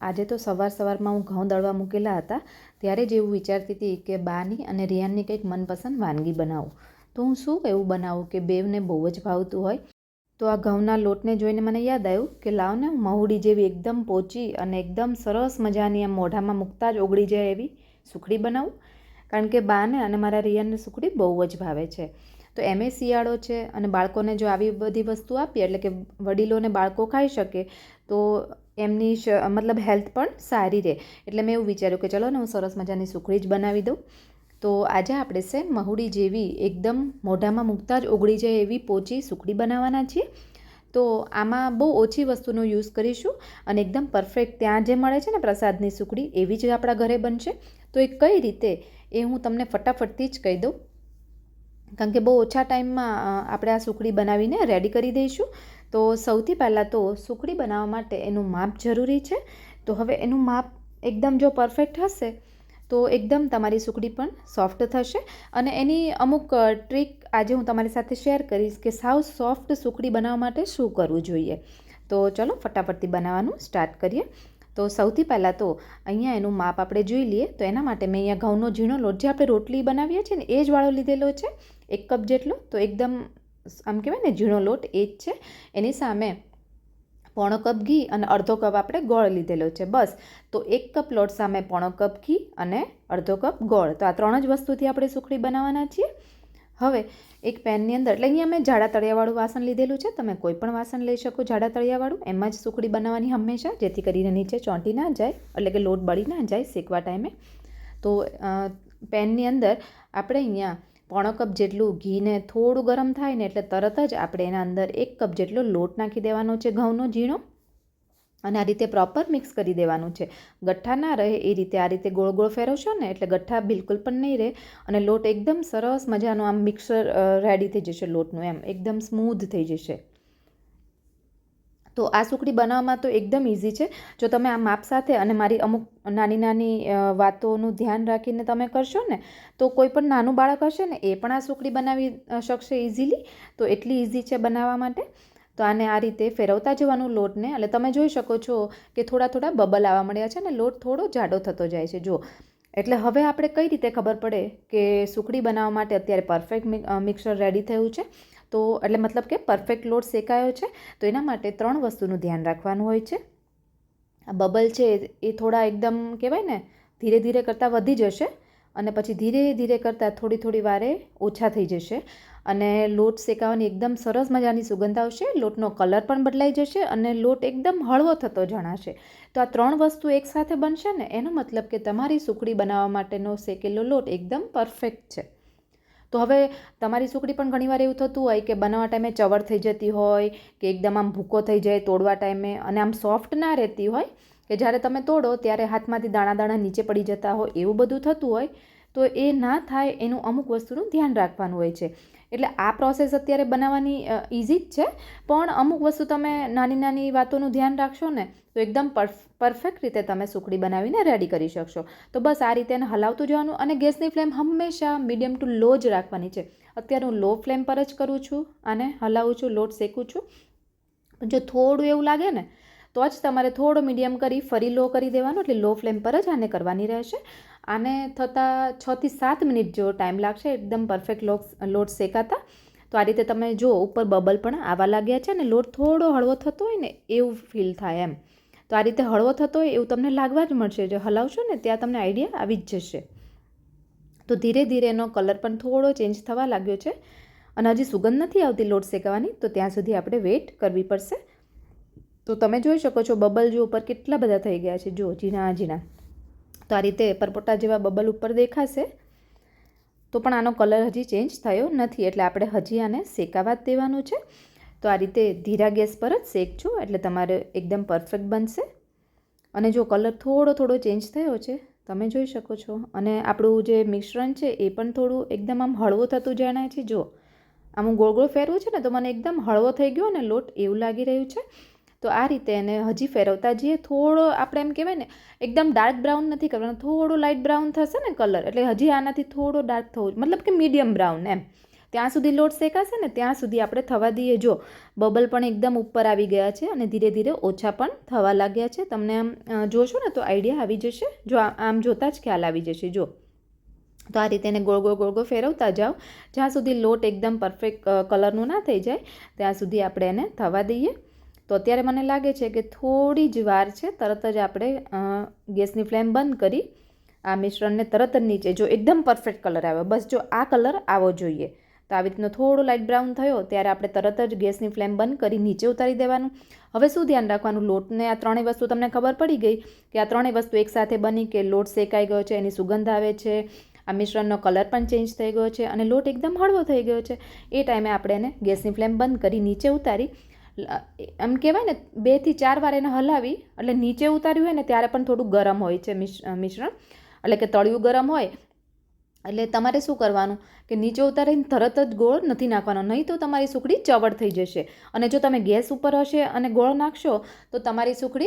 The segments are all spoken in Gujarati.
આજે તો સવાર સવારમાં હું ઘઉં દળવા મૂકેલા હતા, ત્યારે જ એવું વિચારતી હતી કે બાની અને રિયાનની કંઈક મનપસંદ વાનગી બનાવું. તો હું શું એવું બનાવું કે બેવને બહુ જ ભાવતું હોય? તો આ ઘઉંના લોટને જોઈને મને યાદ આવ્યું કે લાવને મહુડી જેવી એકદમ પોચી અને એકદમ સરસ મજાની આમ મોઢામાં મૂકતા જ ઓગળી જાય એવી સુખડી બનાવું. કારણ કે બાને અને મારા રિયાનને સુખડી બહુ જ ભાવે છે. તો એમે શિયાળો છે અને બાળકોને જો આવી બધી વસ્તુ આપીએ, એટલે કે વડીલોને બાળકો ખાઈ શકે તો એમની મતલબ હેલ્થ પણ સારી રહે. એટલે મેં એવું વિચાર્યું કે ચલો ને હું સરસ મજાની સુખડી જ બનાવી દઉં. તો આજે આપણે છે મહુડી જેવી એકદમ મોઢામાં મૂકતા જ ઓગળી જાય એવી પોચી સુખડી બનાવવાના છીએ. તો આમાં બહુ ઓછી વસ્તુનો યુઝ કરીશું અને એકદમ પરફેક્ટ ત્યાં જે મળે છે ને પ્રસાદની સુખડી, એવી જ આપણા ઘરે બનશે. તો એ કઈ રીતે, એ હું તમને ફટાફટથી જ કહી દઉં. કારણ કે બહુ ઓછા ટાઈમમાં આપણે આ સુખડી બનાવીને રેડી કરી દઈશું. તો સૌથી પહેલાં તો સુખડી બનાવવા માટે એનું માપ જરૂરી છે. તો હવે એનું માપ એકદમ જો પરફેક્ટ હશે, તો એકદમ તમારી સુખડી પણ સોફ્ટ થશે. અને એની અમુક ટ્રીક આજે હું તમારી સાથે શેર કરીશ કે સાવ સોફ્ટ સુખડી બનાવવા માટે શું કરવું જોઈએ. તો ચલો ફટાફટથી બનાવવાનું સ્ટાર્ટ કરીએ. તો સૌથી પહેલાં તો અહીંયા એનું માપ આપણે જોઈ લઈએ. તો એના માટે મેં અહીંયા ઘઉંનો ઝીણો લોટ જે આપણે રોટલી બનાવીએ છીએ ને એ જ વાળો લીધેલો છે, એક કપ જેટલો. તો એકદમ આમ કહેવાય ને, ઝીણો લોટ એ જ છે. એની સામે પોણો કપ ઘી અને અડધો કપ આપણે ગોળ લીધેલો છે. બસ. તો એક કપ લોટ સામે પોણો કપ ઘી અને અડધો કપ ગોળ. તો આ ત્રણ જ વસ્તુથી આપણે સુખડી બનાવવાના છીએ. હવે એક પેનની અંદર, એટલે અહીંયા મેં જાડા તળિયાવાળું વાસણ લીધેલું છે. તમે કોઈ પણ વાસણ લઈ શકો જાડા તળિયાવાળું. એમાં જ સુખડી બનાવવાની હંમેશા, જેથી કરીને નીચે ચોંટી ના જાય, એટલે કે લોટ બળી ના જાય શેકવા ટાઈમે. તો પેનની અંદર આપણે અહીંયા પોણો કપ જેટલું ઘીને થોડું ગરમ થાય ને એટલે તરત જ આપણે એના અંદર એક કપ જેટલો લોટ નાખી દેવાનો છે ઘઉંનો ઝીણો. અને આ રીતે પ્રોપર મિક્સ કરી દેવાનું છે. ગઠ્ઠા ના રહે એ રીતે આ રીતે ગોળ ગોળ ફેરવશો ને એટલે ગઠ્ઠા બિલકુલ પણ નહીં રહે. અને લોટ એકદમ સરસ મજાનો આમ મિક્સર રેડી થઈ જશે લોટનું એમ. એકદમ સ્મૂધ થઈ જશે. તો આ સુખડી બનાવવામાં તો એકદમ ઇઝી છે. જો તમે આ માપ સાથે અને મારી અમુક નાની નાની વાતોનું ધ્યાન રાખીને તમે કરશો ને, તો કોઈ પણ નાનું બાળક હશે ને, એ પણ આ સુખડી બનાવી શકશે ઇઝીલી તો એટલી ઇઝી છે બનાવવા માટે. તો આને આ રીતે ફેરવતા જવાનું લોટને, એટલે તમે જોઈ શકો છો કે થોડા થોડા બબલ આવવા મળ્યા છે ને, લોટ થોડો જાડો થતો જાય છે. જો એટલે હવે આપણે કઈ રીતે ખબર પડે કે સુખડી બનાવવા માટે અત્યારે પરફેક્ટ મિક્સર રેડી થયું છે? તો એટલે મતલબ કે પરફેક્ટ લોટ શેકાયો છે. તો એના માટે ત્રણ વસ્તુનું ધ્યાન રાખવાનું હોય છે. આ બબલ છે એ થોડા એકદમ કહેવાય ને, ધીરે ધીરે કરતાં વધી જશે અને પછી ધીરે ધીરે કરતાં થોડી થોડી વારે ઓછા થઈ જશે. અને લોટ શેકાવાની એકદમ સરસ મજાની સુગંધ આવશે. લોટનો કલર પણ બદલાઈ જશે અને લોટ એકદમ હળવો થતો જણાશે. તો આ ત્રણ વસ્તુ એકસાથે બનશે ને, એનો મતલબ કે તમારી સુખડી બનાવવા માટેનો શેકેલો લોટ એકદમ પરફેક્ટ છે. તો હવે તમારી સુખડી પણ ઘણીવાર એવું થતું હોય કે બનાવવા ટાઈમે ચવડ થઈ જતી હોય, કે એકદમ આમ ભૂકો થઈ જાય તોડવા ટાઈમે અને આમ સોફ્ટ ના રહેતી હોય, કે જ્યારે તમે તોડો ત્યારે હાથમાંથી દાણા દાણા નીચે પડી જતા હોય એવું બધું થતું હોય, તો એ ના થાય એનું અમુક વસ્તુનું ધ્યાન રાખવાનું હોય છે. એટલે આ પ્રોસેસ અત્યારે બનાવવાની ઇઝી જ છે. પણ અમુક વસ્તુ તમે નાની નાની વાતોનું ધ્યાન રાખશો ને, તો એકદમ પરફેક્ટ રીતે તમે સુખડી બનાવીને રેડી કરી શકશો. તો બસ આ રીતે એને હલાવતું જવાનું અને ગેસની ફ્લેમ હંમેશા મીડિયમ ટુ લો જ રાખવાની છે. અત્યારે હું લો ફ્લેમ પર જ કરું છું અને હલાવું છું, લોટ શેકું છું. જો થોડું એવું લાગે ને, તો જ તમારે થોડો મીડિયમ કરી ફરી લો કરી દેવાનો, એટલે લો ફ્લેમ પર જ આને કરવાની રહેશે. આને થતાં છથી સાત મિનિટ જેવો ટાઈમ લાગશે. એકદમ પરફેક્ટ લોટ લોટ શેકાતા. તો આ રીતે તમે જો ઉપર બબલ પણ આવવા લાગ્યા છે ને લોટ થોડો હળવો થતો હોય ને એવું ફીલ થાય એમ. તો આ રીતે હળવો થતો હોય એવું તમને લાગવા જ મળશે. જો હલાવશો ને ત્યાં તમને આઈડિયા આવી જ જશે. તો ધીરે ધીરે એનો કલર પણ થોડો ચેન્જ થવા લાગ્યો છે. અને હજી સુગંધ નથી આવતી લોટ શેકાવાની, તો ત્યાં સુધી આપણે વેઇટ કરવી પડશે. તો તમે જોઈ શકો છો બબલ જો ઉપર કેટલા બધા થઈ ગયા છે. જો ઝીણા ઝીણા. તો આ રીતે પરપોટા જેવા બબલ ઉપર દેખાશે. તો પણ આનો કલર હજી ચેન્જ થયો નથી, એટલે આપણે હજી આને શેકાવા જ દેવાનું છે. તો આ રીતે ધીરા ગેસ પર જ શેકજો, એટલે તમારે એકદમ પરફેક્ટ બનશે. અને જો કલર થોડો થોડો ચેન્જ થયો છે, તમે જોઈ શકો છો. અને આપણું જે મિશ્રણ છે એ પણ થોડું એકદમ આમ હળવું થતું જણાય છે. જો આમ હું ગોળ ગોળ ફેરવું છે ને, તો મને એકદમ હળવો થઈ ગયો ને લોટ એવું લાગી રહ્યું છે. તો આ રીતે એને હજી ફેરવતા જઈએ. થોડો આપણે એમ કહેવાય ને, એકદમ ડાર્ક બ્રાઉન નથી કરવાનો, થોડો લાઇટ બ્રાઉન થશે ને કલર એટલે હજી આનાથી થોડો ડાર્ક થવું મતલબ કે મીડિયમ બ્રાઉન એમ. ત્યાં સુધી લોટ શેકાશે ને ત્યાં સુધી આપણે થવા દઈએ. જો બબલ પણ એકદમ ઉપર આવી ગયા છે અને ધીરે ધીરે ઓછા પણ થવા લાગ્યા છે. તમને આમ જોશો ને તો આઈડિયા આવી જશે. જો આમ જોતાં જ ખ્યાલ આવી જશે. જો, તો આ રીતે એને ગોળ ગોળ ગોળ ગોળ ફેરવતા જાઓ. જ્યાં સુધી લોટ એકદમ પરફેક્ટ કલરનું ના થઈ જાય, ત્યાં સુધી આપણે એને થવા દઈએ. તો અત્યારે મને લાગે છે કે થોડી જ વાર છે, તરત જ આપણે ગેસની ફ્લેમ બંધ કરી આ મિશ્રણને તરત જ નીચે, જો એકદમ પરફેક્ટ કલર આવ્યો, બસ જો આ કલર આવો જોઈએ. તો આવી રીતનો થોડો લાઇટ બ્રાઉન થયો, ત્યારે આપણે તરત જ ગેસની ફ્લેમ બંધ કરી નીચે ઉતારી દેવાનું. હવે શું ધ્યાન રાખવાનું? લોટને આ ત્રણેય વસ્તુ તમને ખબર પડી ગઈ કે આ ત્રણેય વસ્તુ એકસાથે બની કે લોટ શેકાઈ ગયો છે, એની સુગંધ આવે છે, આ મિશ્રણનો કલર પણ ચેન્જ થઈ ગયો છે અને લોટ એકદમ હળવો થઈ ગયો છે. એ ટાઈમે આપણે એને ગેસની ફ્લેમ બંધ કરી નીચે ઉતારી એમ કહેવાય ને, બેથી ચાર વાર એને હલાવી, એટલે નીચે ઉતાર્યું હોય ને, ત્યારે પણ થોડું ગરમ હોય છે મિશ- મિશ્રણ. એટલે કે તળિયું ગરમ હોય, એટલે તમારે શું કરવાનું? કે નીચે ઉતારીને તરત જ ગોળ નથી નાખવાનો, નહીં તો તમારી સુખડી ચવડ થઈ જશે. અને જો તમે ગેસ ઉપર હશે અને ગોળ નાખશો, તો તમારી સુખડી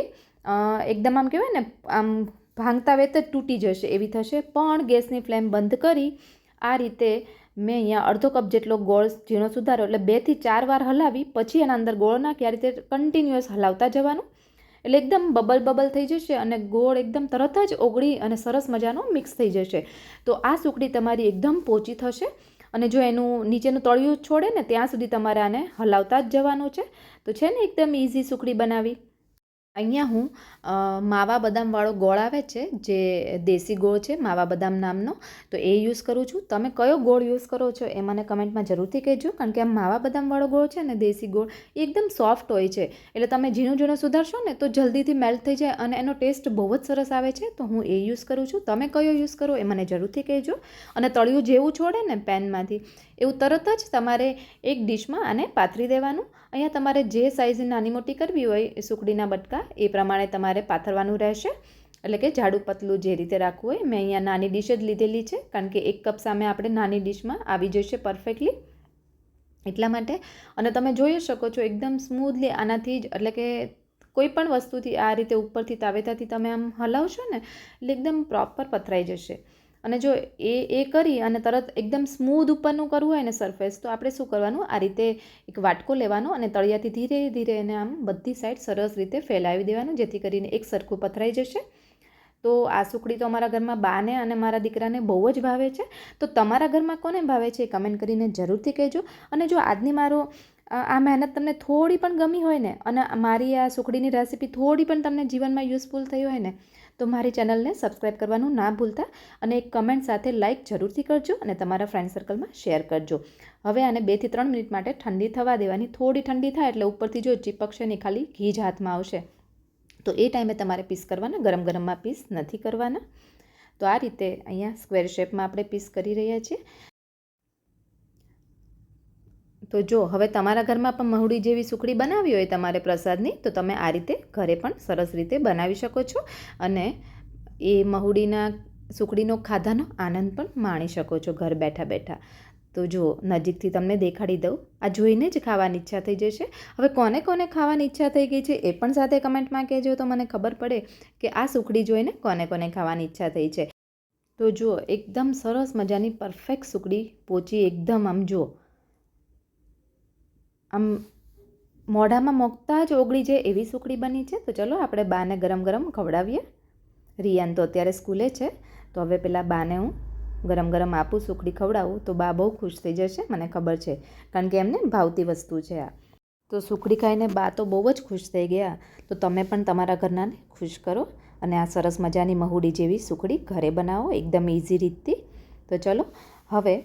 એકદમ આમ કહેવાય ને, આમ ભાંગતા વેત જ તૂટી જશે, એવી થશે. પણ ગેસની ફ્લેમ બંધ કરી, આ રીતે મેં અહીંયા અડધો કપ જેટલો ગોળ ઝીણો સુધારો એટલે બેથી ચાર વાર હલાવી, પછી એના અંદર ગોળ નાખી રીતે કન્ટિન્યુઅસ હલાવતા જવાનું. એટલે એકદમ બબલ બબલ થઈ જશે અને ગોળ એકદમ તરત જ ઓગળી અને સરસ મજાનો મિક્સ થઈ જશે. તો આ સુકડી તમારી એકદમ પોચી થશે અને જો એનું નીચેનું તળિયું છોડે ને, ત્યાં સુધી તમારે આને હલાવતા જ જવાનું છે. તો છે ને એકદમ ઇઝી સુકડી બનાવી. અહીંયા હું માવા બદામવાળો ગોળ આવે છે, જે દેશી ગોળ છે, માવા બદામ નામનો, તો એ યુઝ કરું છું. તમે કયો ગોળ યુઝ કરો છો એ મને કમેન્ટમાં જરૂરથી કહેજો, કારણ કે આ માવા બદામવાળો ગોળ છે ને દેશી ગોળ એ એકદમ સોફ્ટ હોય છે. એટલે તમે ઝીણું ઝીણું સુધારશો ને તો જલ્દીથી મેલ્ટ થઈ જાય અને એનો ટેસ્ટ બહુ જ સરસ આવે છે, તો હું એ યુઝ કરું છું. તમે કયો યુઝ કરો એ મને જરૂરથી કહેજો. અને તળિયું જેવું છોડે ને પેનમાંથી, એવું તરત જ તમારે એક ડિશમાં આને પાથરી દેવાનું. અહીંયા તમારે જે સાઇઝની નાની મોટી કરવી હોય એ સુકડીના બટકા એ પ્રમાણે તમારે પાથરવાનું રહેશે. એટલે કે જાડું પતલું જે રીતે રાખવું હોય, મેં અહીંયા નાની ડીશ જ લીધેલી છે, કારણ કે એક કપ સામે આપણે નાની ડીશમાં આવી જશે પરફેક્ટલી એટલા માટે, અને તમે જોઈ શકો છો એકદમ સ્મૂથલી આનાથી જ, એટલે કે કોઈ પણ વસ્તુથી આ રીતે ઉપરથી તાવેતાથી તમે આમ હલાવશો ને, એટલે એકદમ પ્રોપર પથરાઈ જશે. અને જો એ એ કરી અને તરત એકદમ સ્મૂધ ઉપરનું કરવું હોય ને સરફેસ, તો આપણે શું કરવાનું? આ રીતે એક વાટકો લેવાનો અને તળિયાથી ધીરે ધીરે એને આમ બધી સાઈડ સરસ રીતે ફેલાવી દેવાનું, જેથી કરીને એક સરખું પથરાઈ જશે. તો આ સુકડી તો અમારા ઘરમાં બાને અને મારા દીકરાને બહુ જ ભાવે છે. તો તમારા ઘરમાં કોને ભાવે છે કમેન્ટ કરીને જરૂરથી કહેજો. અને જો આજની મારો આ મહેનત તમને થોડી પણ ગમી હોય ને, અને મારી આ સુખડીની રેસીપી થોડી પણ તમને જીવનમાં યુઝફુલ થઈ હોય ને તો મારી ચેનલને સબસ્ક્રાઈબ કરવાનું ના ભૂલતા અને એક કમેન્ટ સાથે લાઇક જરૂરથી કરજો અને તમારા ફ્રેન્ડ સર્કલમાં શેર કરજો. હવે આને બેથી ત્રણ મિનિટ માટે ઠંડી થવા દેવાની, થોડી ઠંડી થાય એટલે ઉપરથી જો ચીપકશે ને ખાલી ઘી જ હાથમાં આવશે. તો એ ટાઈમે તમારે પીસ કરવાના, ગરમ ગરમમાં પીસ નથી કરવાના. તો આ રીતે અહીંયા સ્ક્વેર શેપમાં આપણે પીસ કરી રહ્યા છીએ. તો જો, હવે તમારા ઘરમાં પણ મહુડી જેવી સુખડી બનાવી હોય તમારે પ્રસાદની, તો તમે આ રીતે ઘરે પણ સરસ રીતે બનાવી શકો છો અને એ મહુડીના સુખડીનો ખાધાનો આનંદ પણ માણી શકો છો ઘર બેઠા બેઠા. તો જો, નજીકથી તમને દેખાડી દઉં. આ જોઈને જ ખાવાની ઈચ્છા થઈ જશે. હવે કોને કોને ખાવાની ઈચ્છા થઈ ગઈ છે એ પણ સાથે કમેન્ટમાં કહેજો તો મને ખબર પડે કે આ સુખડી જોઈને કોને કોને ખાવાની ઈચ્છા થઈ છે. તો જુઓ એકદમ સરસ મજાની પરફેક્ટ સુખડી પોચી એકદમ આમ જુઓ આમ મોઢામાં મૂકતા જ ઓગળી જાય એવી સુખડી બની છે. તો ચલો આપણે બાને ગરમ ગરમ ખવડાવીએ. રિયાન તો અત્યારે સ્કૂલે છે. તો હવે પેલા બાને હું ગરમ ગરમ આપું, સુખડી ખવડાવું. તો બા બહુ ખુશ થઈ જશે, મને ખબર છે. કારણ કે એમને ભાવતી વસ્તુ છે આ. તો સુખડી ખાઈને બા તો બહુ જ ખુશ થઈ ગયા. તો તમે પણ તમારા ઘરનાને ખુશ કરો અને આ સરસ મજાની મહુડી જેવી સુખડી ઘરે બનાવો, એકદમ ઇઝી રીતથી. તો ચલો, હવે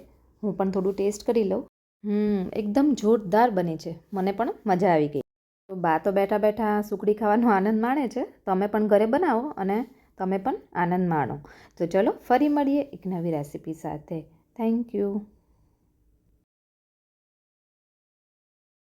હું પણ થોડું ટેસ્ટ કરી લઉં. હમ, એકદમ જોરદાર બની છે. મને પણ મજા આવી ગઈ. તો બા તો બેઠા બેઠા સુખડી ખાવાનો આનંદ માણે છે. તમે પણ ઘરે બનાવો અને તમે પણ આનંદ માણો. તો ચલો, ફરી મળીએ એક નવી રેસીપી સાથે. Thank you